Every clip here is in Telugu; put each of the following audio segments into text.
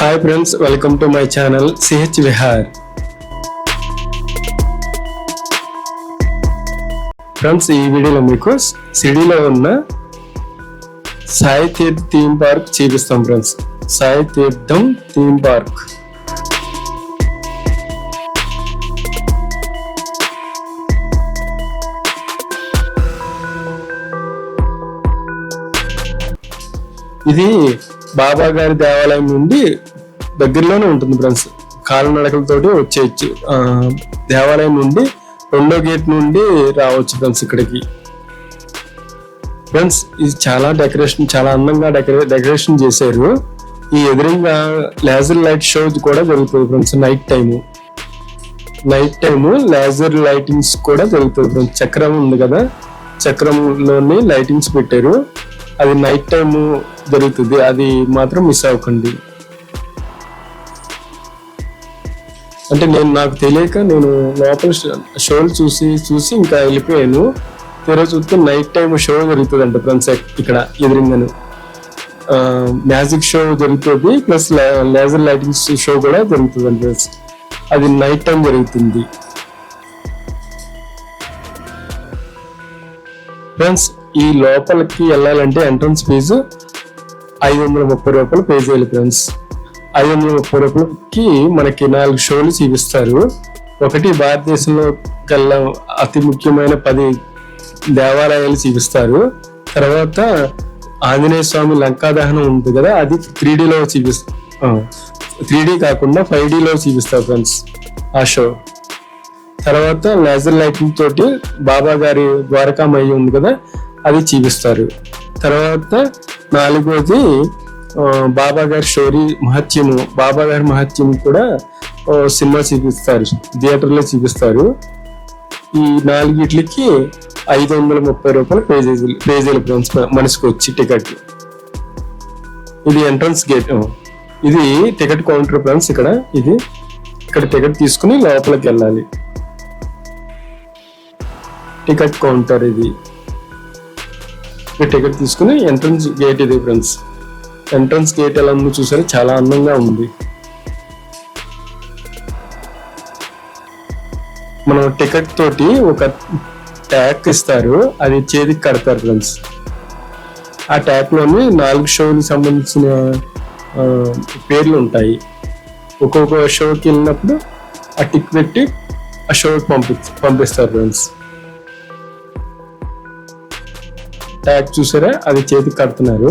Hi friends welcome to my channel CH Vihar friends ఈ వీడియోలో మీకు సిడీలో ఉన్న సాయి తీర్థ్ థీమ్ పార్క్ చూపిస్తాం friends Sai Teertham theme park. ఇది బాబా గారి దేవాలయం నుండి దగ్గరలోనే ఉంటుంది ఫ్రెండ్స్. కాలినడకలతోటి వచ్చేయచ్చు. దేవాలయం నుండి రెండో గేట్ నుండి రావచ్చు ఫ్రెండ్స్ ఇక్కడికి. ఫ్రెండ్స్ ఇది చాలా డెకరేషన్ చాలా అందంగా డెకరే డెకరేషన్ చేశారు. ఈ ఎదురుగా లేజర్ లైట్ షో కూడా జరుగుతుంది friends night time. Night time laser lightings కూడా జరుగుతుంది ఫ్రెండ్స్. చక్రం ఉంది కదా చక్రంలోని లైటింగ్స్ పెట్టారు. అది నైట్ టైం జరుగుతుంది. అది మాత్రం మిస్ అవ్వకండి. అంటే నేను నాకు తెలియక నేను లోపల షోలు చూసి చూసి ఇంకా వెళ్ళిపోయాను. తీరా చూస్తే నైట్ టైం షో జరుగుతుంది అంట ఫ్రెండ్స్ ఇక్కడ ఎదురిందను. మ్యాజిక్ షో జరుగుతుంది ప్లస్ లేజర్ లైటింగ్స్ షో కూడా జరుగుతుంది అండి ఫ్రెండ్స్ అది నైట్ టైం జరుగుతుంది. ఫ్రెండ్స్ ఈ లోపలికి వెళ్ళాలంటే ఎంట్రన్స్ ఫీజు ఐదు వందల ముప్పై రూపాయలు పే చేయాలి ఫ్రెండ్స్. ఐదు వందల ముప్పై రూపాయలకి మనకి నాలుగు షోలు చూపిస్తారు. ఒకటి భారతదేశంలో కల్లా అతి ముఖ్యమైన పది దేవాలయాలు చూపిస్తారు. తర్వాత ఆంజనేయ స్వామి లంకా దహనం ఉంది కదా అది త్రీ డీలో చూపిస్తారు త్రీ డీ కాకుండా ఫైవ్ డీలో చూపిస్తారు ఫ్రెండ్స్ ఆ షో. తర్వాత లేజర్ లైటింగ్ తోటి బాబా గారి ద్వారకామయ్య ఉంది కదా అది చూపిస్తారు. తర్వాత నాలుగోది బాబా గారి స్టోరీ మహత్యము. బాబా గారి మహత్యం కూడా సినిమా చూపిస్తారు. థియేటర్లో చూపిస్తారు. ఈ నాలుగిట్లకి ఐదు వందల ముప్పై రూపాయలు పేజీలు చేయాలి ఫ్రెండ్స్ మనసుకు వచ్చి టికెట్. ఇది ఎంట్రన్స్ గేట్. ఇది టికెట్ కౌంటర్ ఫ్రెండ్స్ ఇక్కడ. ఇది ఇక్కడ టికెట్ తీసుకుని లోపలికి వెళ్ళాలి. టికెట్ కౌంటర్ ఇది. ఈ టికెట్ తీసుకుని ఎంట్రన్స్ గేట్ ఇది ఫ్రెండ్స్ ఎంట్రన్స్ గేట్ ఎలా ఉందో చూసారు? చాలా అందంగా ఉంది. మనం టికెట్ తోటి ఒక ట్యాక్ ఇస్తారు. అది చేతికి కడతారు ఫ్రెండ్స్ ఆ ట్యాక్లోని నాలుగు షోకి సంబంధించిన పేర్లు ఉంటాయి. ఒక్కొక్క షోకి వెళ్ళినప్పుడు ఆ టిక్ పెట్టి ఆ షోకి పంపి పంపిస్తారు ఫ్రెండ్స్ ట్యాగ్ చూసారా? అది చేతికి కడుతున్నారు.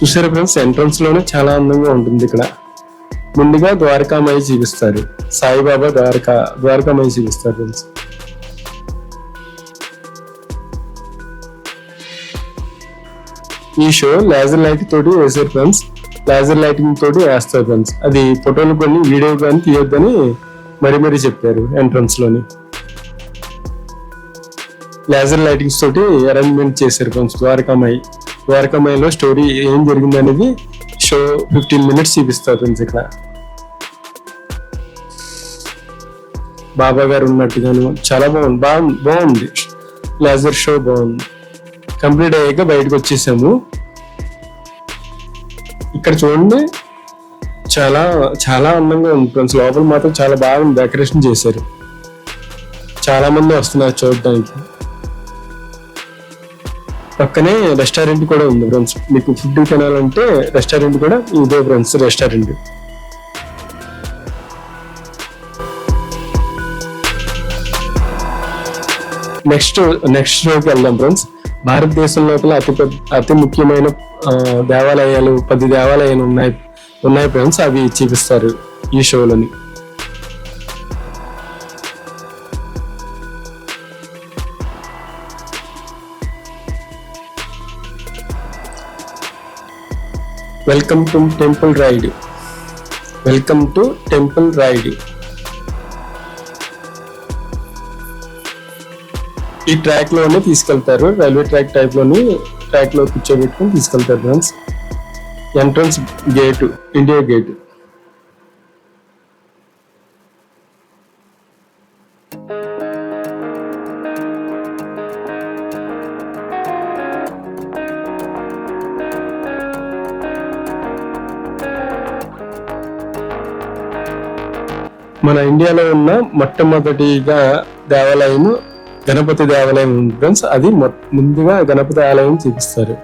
చూసారా ఫ్రెండ్స్ ఎంట్రన్స్లోనే చాలా అందంగా ఉంటుంది ఇక్కడ. ముందుగా ద్వారకామయ్య చూపిస్తారు సాయిబాబా ద్వారకా ద్వారకామయ్య చూపిస్తారు ఫ్రెండ్స్ ఈ షో లేజర్ లైట్ తోటి వేసారు ఫ్రెండ్స్ లేజర్ లైటింగ్ తోటి వేస్తారు ఫ్రెండ్స్ అది ఫోటోలు కొన్ని వీడియో కానీ తీయొద్దని మరీ మరీ చెప్పారు ఎంట్రన్స్లోని. లేజర్ లైటింగ్స్ తోటి అరేంజ్మెంట్ చేశారు కొంచెం ద్వారకామాయి. ద్వారకామాయిలో స్టోరీ ఏం జరిగింది అనేది షో ఫిఫ్టీన్ మినిట్స్ చూపిస్తారు ఫ్రెండ్స్ ఇక్కడ. బాబా గారు ఉన్నట్టుగాను చాలా బాగుంది. బాగుంది బాగుంది. లేజర్ షో బాగుంది. కంప్లీట్ అయ్యాక బయటకు వచ్చేసాము. ఇక్కడ చూడండి చాలా చాలా అందంగా ఉంది ఫ్రెండ్స్. లోపల మాత్రం చాలా బాగుంది. డెకరేషన్ చేశారు. చాలా మంది వస్తున్నారు చూడడానికి పక్కనే రెస్టారెంట్ కూడా ఉంది ఫ్రెండ్స్. మీకు ఫుడ్ తినాలంటే రెస్టారెంట్ కూడా ఇదే ఫ్రెండ్స్ రెస్టారెంట్. నెక్స్ట్ నెక్స్ట్ రోడ్కి వెళ్దాం ఫ్రెండ్స్. భారతదేశం లోపల అతి పెద్ద అతి ముఖ్యమైన దేవాలయాలు పది దేవాలయాలు ఉన్నాయి ఉన్నాయి ఫ్రెండ్స్. అవి చూపిస్తారు ఈ షోలోని. Welcome to temple ride welcome to temple ride ఈ ట్రాక్లోనే తీసుకెళ్తారు. రైల్వే ట్రాక్ టైప్లోని ట్రాక్లో కూర్చోబెట్టుకుని తీసుకెళ్తారు friends entrance gate India gate మన ఇండియాలో ఉన్న మొట్టమొదటిగా దేవాలయం గణపతి దేవాలయం ఉంది ఫ్రెండ్స్. అది ముందుగా గణపతి ఆలయం చూపిస్తారు.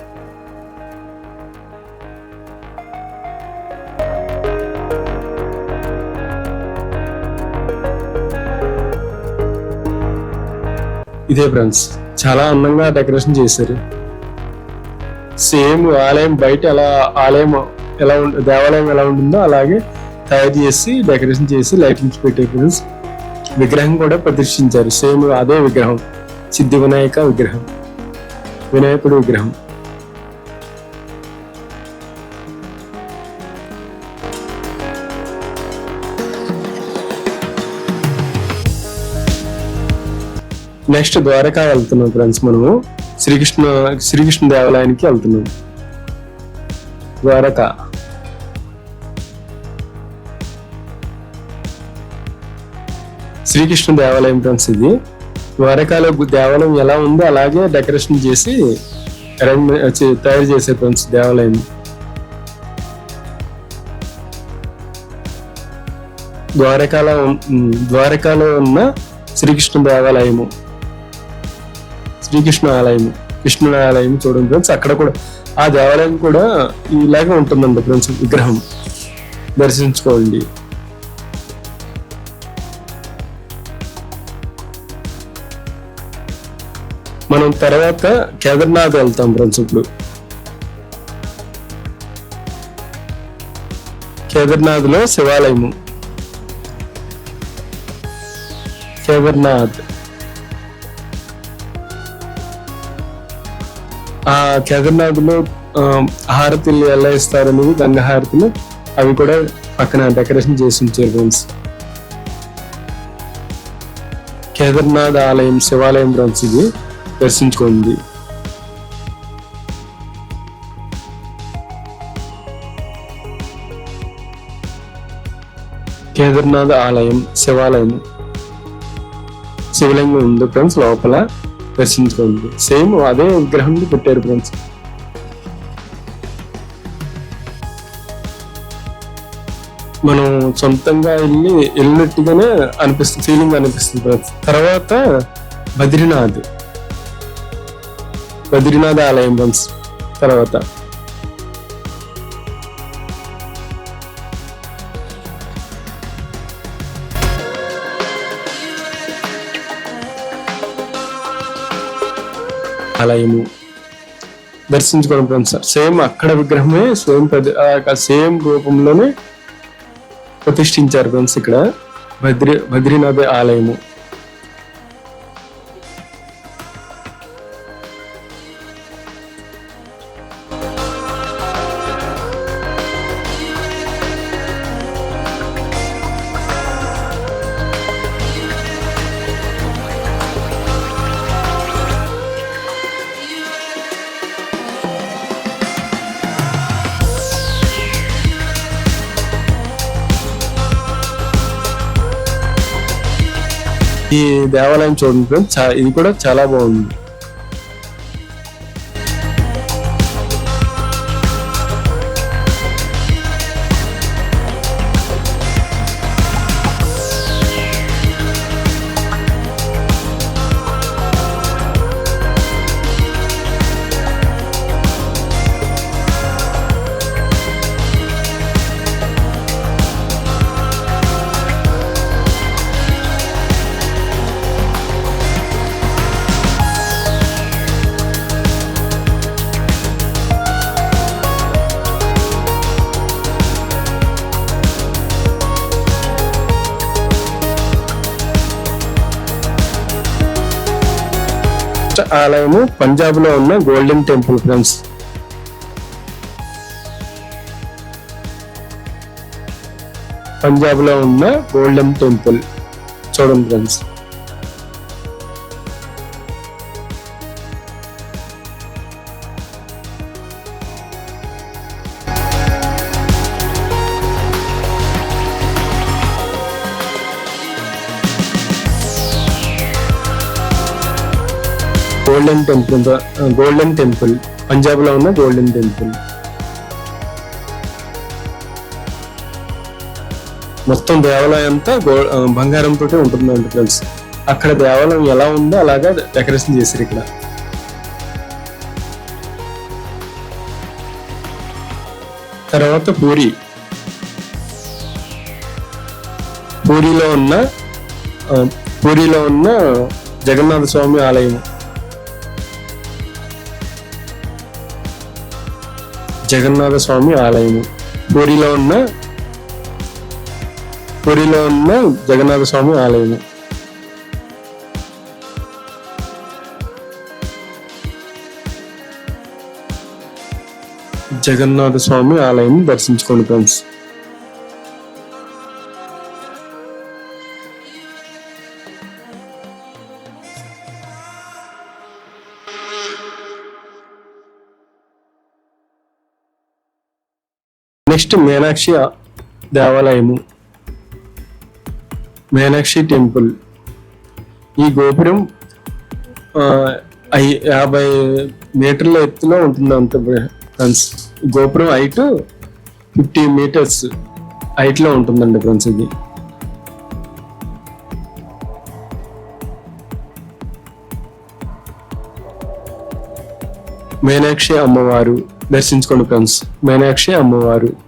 ఇదే ఫ్రెండ్స్ చాలా అందంగా డెకరేషన్ చేశారు. సేమ్ ఆలయం బయట అలా ఆలయం ఎలా ఉం- దేవాలయం ఎలా ఉంటుందో అలాగే తయారు చేసి డెకరేషన్ చేసి లైటింగ్స్ పెట్టే ఫ్రెండ్స్ విగ్రహం కూడా ప్రదర్శించారు. సేమ్ అదే విగ్రహం. సిద్ధి వినాయక విగ్రహం. వినాయకుడి విగ్రహం. నెక్స్ట్ ద్వారకా వెళ్తున్నాం ఫ్రెండ్స్ మనము. శ్రీకృష్ణ శ్రీకృష్ణ దేవాలయానికి వెళ్తున్నాం. ద్వారకా. శ్రీకృష్ణ దేవాలయం ఫ్రెండ్స్ ఇది. ద్వారకాలో దేవాలయం ఎలా ఉందో అలాగే డెకరేషన్ చేసి arrangement- తయారు చేసే ఫ్రెండ్స్ దేవాలయం. ద్వారకాల ద్వారకాలో ఉన్న శ్రీకృష్ణ దేవాలయము. శ్రీకృష్ణ ఆలయం కృష్ణుని ఆలయం చూడండి ఫ్రెండ్స్. అక్కడ కూడా ఆ దేవాలయం కూడా ఇలాగే ఉంటుందండి ఫ్రెండ్స్ విగ్రహం. దర్శించుకోండి. మనం తర్వాత కేదార్నాథ్ వెళ్తాం ఫ్రెండ్స్ ఇప్పుడు. కేదార్నాథ్లో శివాలయము. కేదార్నాథ్. ఆ కేదార్నాథ్లో హారతిలు ఎలా ఇస్తారు అనేది గంగ హారతులు అవి కూడా పక్కన డెకరేషన్ చేసి ఉంచారు ఫ్రెండ్స్. కేదార్నాథ్ ఆలయం శివాలయం ఫ్రెండ్స్ ఇది. దర్శించుకోండి. కేదార్నాథ్ ఆలయం శివాలయం. శివలింగం ఉంది ఫ్రెండ్స్ లోపల దర్శించుకోండి. సేమ్ అదే విగ్రహం పెట్టారు ఫ్రెండ్స్. మనం సొంతంగా వెళ్ళి వెళ్ళినట్టుగానే అనిపిస్తుంది ఫీలింగ్ అనిపిస్తుంది ఫ్రెండ్స్. తర్వాత బద్రీనాథ్. బద్రీనాథ్ ఆలయం ఫ్రెండ్స్ తర్వాత. ఆలయము. దర్శించుకోవడం ఫ్రెండ్స్ సేమ్ అక్కడ విగ్రహమే సేమ్ సేమ్ రూపంలోనే ప్రతిష్ఠించారు ఫ్రెండ్స్ ఇక్కడ. బద్రి బద్రీనాథ్ ఆలయము. ఈ దేవాలయం చూడండి ఫ్రెండ్స్ చా- ఇది కూడా చాలా బాగుంది. ఆలయము పంజాబ్లో ఉన్న గోల్డెన్ టెంపుల్ ఫ్రెండ్స్. పంజాబ్లో ఉన్న గోల్డెన్ టెంపుల్. చూడండి friends. Golden temple golden temple పంజాబ్లో ఉన్న గోల్డెన్ టెంపుల్ మొత్తం దేవాలయం అంతా గో ఆ, ఉంటుంది ఉంటుందండి ఫ్రెండ్స్. అక్కడ దేవాలయం ఎలా ఉందో అలాగా డెకరేషన్ చేశారు ఇక్కడ. తర్వాత పూరి. పూరిలో ఉన్న పూరిలో ఉన్న జగన్నాథ స్వామి ఆలయం. జగన్నాథ స్వామి ఆలయం పూరిలో ఉన్న పూరిలో ఉన్న జగన్నాథ స్వామి ఆలయం జగన్నాథ స్వామి ఆలయం దర్శించుకోండి ఫ్రెండ్స్. నెక్స్ట్ మీనాక్షి దేవాలయము. మీనాక్షి టెంపుల్. ఈ గోపురం ఐ- యాభై మీటర్ల ఎత్తులో ఉంటుంది అంత ఫ్రెండ్స్. గోపురం హైట్ ఫిఫ్టీ మీటర్స్ హైట్లో ఉంటుందండి ఫ్రెండ్స్ ఇది. మీనాక్షి అమ్మవారు దర్శించుకోండి ఫ్రెండ్స్. మీనాక్షి అమ్మవారు.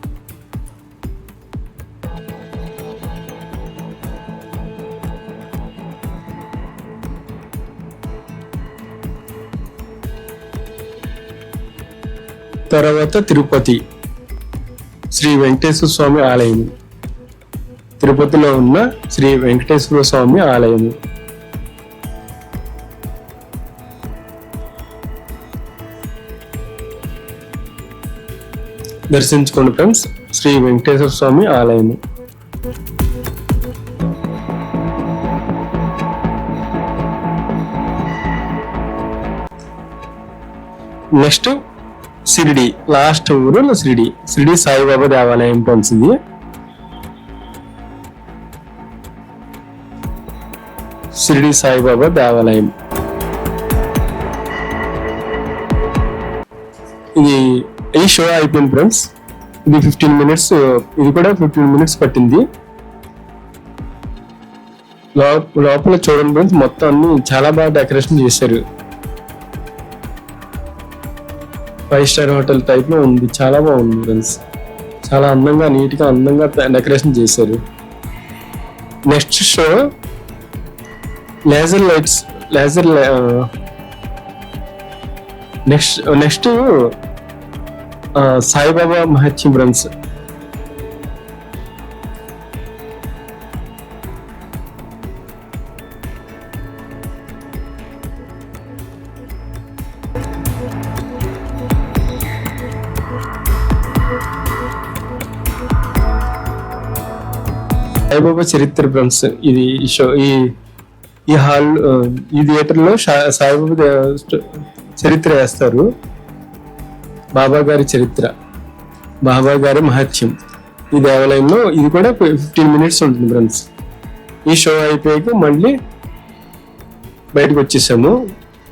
తర్వాత తిరుపతి. శ్రీ వెంకటేశ్వర స్వామి ఆలయం తిరుపతిలో ఉన్న శ్రీ వెంకటేశ్వర స్వామి ఆలయం దర్శించుకోండి ఫ్రెండ్స్ శ్రీ వెంకటేశ్వర స్వామి ఆలయం నెక్స్ట్ సిరిడి లాస్ట్ ఊరు సిరిడి. సిరిడి సాయిబాబా దేవాలయం ఫ్రెండ్స్ షిరిడి సిరిడి సాయిబాబా దేవాలయం. ఇది ఈ షో అయిపోయింది ఫ్రెండ్స్. ఇది ఫిఫ్టీన్ మినిట్స్ ఇది కూడా ఫిఫ్టీన్ మినిట్స్ పట్టింది. లో- లోపల చూడండి ఫ్రెండ్స్ మొత్తం అన్ని చాలా బాగా డెకరేషన్ చేశారు. ఫైవ్ స్టార్ హోటల్ టైప్లో ఉంది. చాలా బాగుంది ఫ్రెండ్స్ చాలా అందంగా నీట్గా అందంగా డెకరేషన్ చేశారు. Next show laser lights laser next next Saibaba మహత్యం ఫ్రెండ్స్ సాయిబాబా చరిత్ర ఫ్రెండ్స్ ఇది ఈ షో ఈ ఈ హాల్ ఈ థియేటర్లో సాయిబాబా చరిత్ర వేస్తారు. బాబా గారి చరిత్ర బాబా గారి మహత్యం. ఈ దేవాలయంలో ఇది కూడా ఫిఫ్టీన్ మినిట్స్ ఉంటుంది ఫ్రెండ్స్ ఈ షో అయిపోయాక మళ్ళీ బయటకు వచ్చేసాము.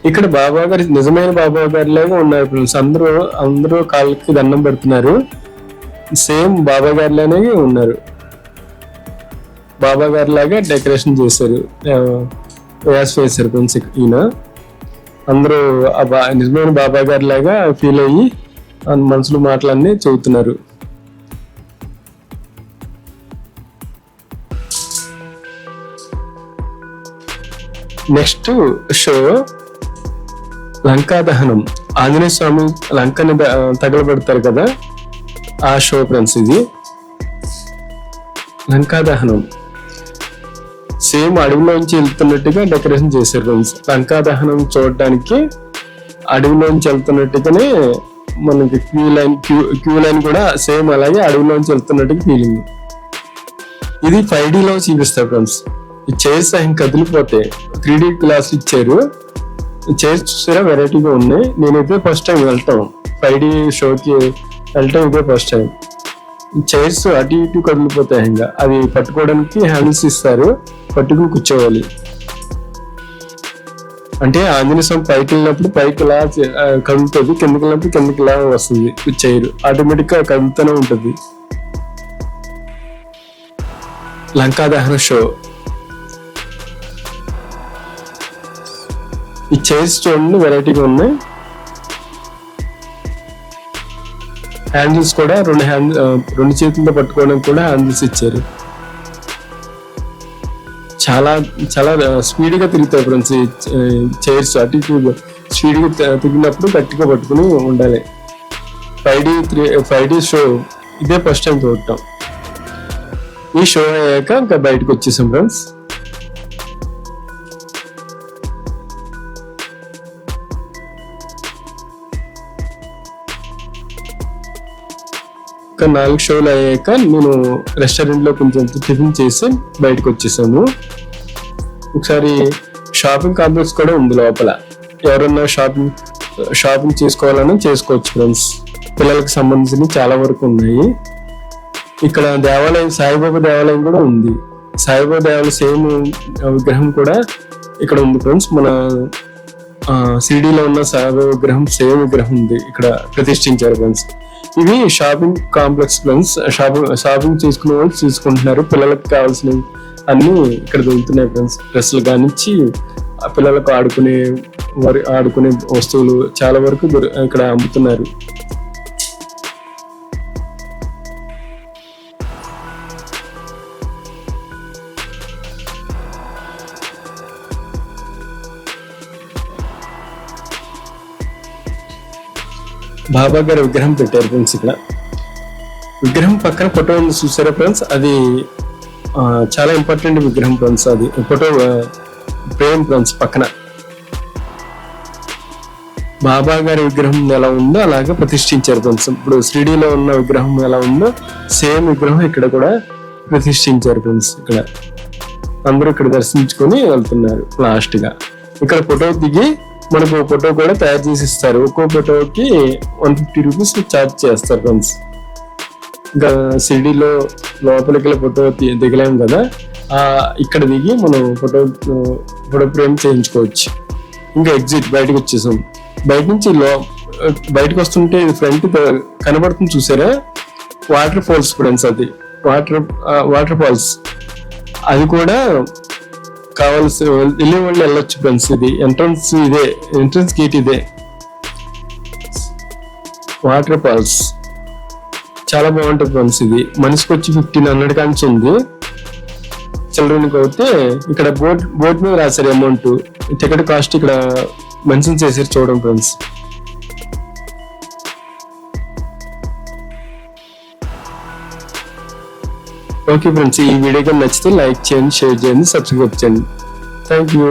ఇక్కడ బాబా గారి నిజమైన బాబా గారి లాగా ఉన్నారు ఫ్రెండ్స్. అందరూ అందరూ కాళ్ళకి దండం పెడుతున్నారు. సేమ్ బాబా గారిలానే ఉన్నారు. బాబా గారి లాగా డెకరేషన్ చేశారు. ఆ, వ్యాస్ వేశారు ఫ్రెండ్స్ ఈయన. అందరూ నిజమైన బాబా గారి లాగా ఫీల్ అయ్యి మనుషులు మనసులో మాటలన్నీ చెబుతున్నారు. నెక్స్ట్ షో లంకా దహనం ఆంజనేయ స్వామి లంకని తగలబెడతారు కదా? ఆ షో ఫ్రెండ్స్ ఇది. లంకా దహనం సేమ్ అడవిలోంచి వెళ్తున్నట్టుగా డెకరేషన్ చేశారు ఫ్రెండ్స్. లంకా దహనం చూడడానికి అడవిలోంచి వెళ్తున్నట్టుగానే మనకి queue line queue queue line కూడా సేమ్ అలాగే అడవిలోంచి వెళ్తున్నట్టుగా ఫీలింగ్. ఇది ఫైవ్ డీలో చూపిస్తారు ఫ్రెండ్స్. ఈ చైర్స్ ఆయన కదిలిపోతాయి. త్రీ డీ గ్లాస్ ఇచ్చారు. చైర్స్ చూసారా? వెరైటీగా ఉన్నాయి. నేనైతే ఫస్ట్ టైం వెళ్తాం. ఫైవ్ డి షోకి వెళ్ళటం ఇదే ఫస్ట్ టైం చైర్స్ అటు ఇటు కదిలిపోతాయి ఇంకా అది పట్టుకోవడానికి హ్యాండిల్స్ ఇస్తారు పట్టుకుని కూర్చోవాలి. అంటే ఆంజనేయ స్వామి పైకి వెళ్ళినప్పుడు పైకి ఇలా కదులుతుంది కిందకి వెళ్ళినప్పుడు కిందకి ఇలా వస్తుంది చైర్. ఆటోమేటిక్గా కదులుతూనే ఉంటుంది. లంకా దహన షో. ఈ చైర్స్ చూడండి వెరైటీగా ఉన్నాయి. హ్యాండిల్స్ కూడా రెండు హ్యాండ్ రెండు చేతులతో పట్టుకోవడానికి కూడా హ్యాండిల్స్ ఇచ్చారు. చాలా చాలా స్పీడ్గా తిరుగుతాయి ఫ్రెండ్స్ ఈ చైర్స్ అటు స్పీడ్గా తిరిగినప్పుడు గట్టిగా పట్టుకుని ఉండాలి. Five D three five D show ఇదే ఫస్ట్ టైం చూడటం. ఈ షో అయ్యాక ఇంకా బయటకు వచ్చేసాం ఫ్రెండ్స్. నాలుగు షోలు అయ్యాక నేను రెస్టారెంట్లో కొంచెం టిఫిన్ చేసి బయటకు వచ్చేసాను. ఒకసారి షాపింగ్ కాంప్లెక్స్ కూడా ఉంది లోపల. ఎవరన్నా షాపింగ్ షాపింగ్ చేసుకోవాలన్నా చేసుకోవచ్చు ఫ్రెండ్స్. పిల్లలకు సంబంధించినవి చాలా వరకు ఉన్నాయి. ఇక్కడ దేవాలయం సాయిబాబా దేవాలయం కూడా ఉంది. సాయిబాబా దేవాలయం సేమ్ విగ్రహం కూడా ఇక్కడ ఉంది ఫ్రెండ్స్. మన సిడీలో ఉన్న సాయిబాబా విగ్రహం సేమ్ విగ్రహం ఉంది. ఇక్కడ ప్రతిష్ఠించారు ఫ్రెండ్స్. ఇవి shopping complex friends shopping shopping చేసుకునే వాళ్ళు తీసుకుంటున్నారు పిల్లలకు కావాల్సినవి అన్ని ఇక్కడ దొరుకుతున్నాయి ఫ్రెండ్స్. డ్రెస్సులు కానిచ్చి పిల్లలకు ఆడుకునే వారి ఆడుకునే వస్తువులు చాలా వరకు ఇక్కడ అమ్ముతున్నారు. బాబా గారి విగ్రహం పెట్టారు ఫ్రెండ్స్ ఇక్కడ. విగ్రహం పక్కన ఫోటో ఉంది చూసారా ఫ్రెండ్స్? అది చాలా ఇంపార్టెంట్ విగ్రహం ఫ్రెండ్స్ అది. ఫోటో ప్రేమ్ ఫ్రెండ్స్ పక్కన. బాబా గారి విగ్రహం ఎలా ఉందో అలాగే ప్రతిష్ఠించారు ఫ్రెండ్స్. ఇప్పుడు శ్రీడీలో ఉన్న విగ్రహం ఎలా ఉందో సేమ్ విగ్రహం ఇక్కడ కూడా ప్రతిష్ఠించారు ఫ్రెండ్స్ ఇక్కడ. అందరూ ఇక్కడ దర్శించుకొని వెళ్తున్నారు లాస్ట్గా ఇక్కడ ఫోటో దిగి మనకు ఫోటో కూడా తయారు చేసి ఇస్తారు. ఒక్కో ఫోటోకి వన్ ఫిఫ్టీ రూపీస్ ఛార్జ్ చేస్తారు ఫ్రెండ్స్ ఇంకా సిడీలో లోపలికి ఫోటో దిగలేము కదా? ఇక్కడ దిగి మనం ఫోటో ఫోటో ఫ్రేమ్ చేయించుకోవచ్చు. ఇంకా ఎగ్జిట్ బయటకు వచ్చేసాం. బయట నుంచి లో బయటకు వస్తుంటే ఫ్రంట్ కనబడుతుంది చూసారా? వాటర్ ఫాల్స్ ఫ్రెండ్స్ అది. వాటర్ వాటర్ ఫాల్స్ అది కూడా కావాల్సి వెళ్ళే వాళ్ళు వెళ్ళొచ్చు ఫ్రెండ్స్ ఇది. ఎంట్రన్స్ ఇదే. ఎంట్రన్స్ గేట్ ఇదే. వాటర్ ఫాల్స్ చాలా బాగుంటుంది ఫ్రెండ్స్ ఇది. మనిషికి వచ్చి ఫిఫ్టీన్ హండ్రెడ్ కాంచి ఉంది. చిల్డ్రన్కి అయితే ఇక్కడ బోర్డ్ బోట్ మీద రాశారు అమౌంట్ టికెట్ కాస్ట్ ఇక్కడ మెన్షన్ చేసారు చూడండి ఫ్రెండ్స్ ఓకే ఫ్రెండ్స్ ఈ వీడియో కానీ నచ్చితే లైక్ చేయండి షేర్ చేయండి సబ్స్క్రైబ్ చేయండి. Thank you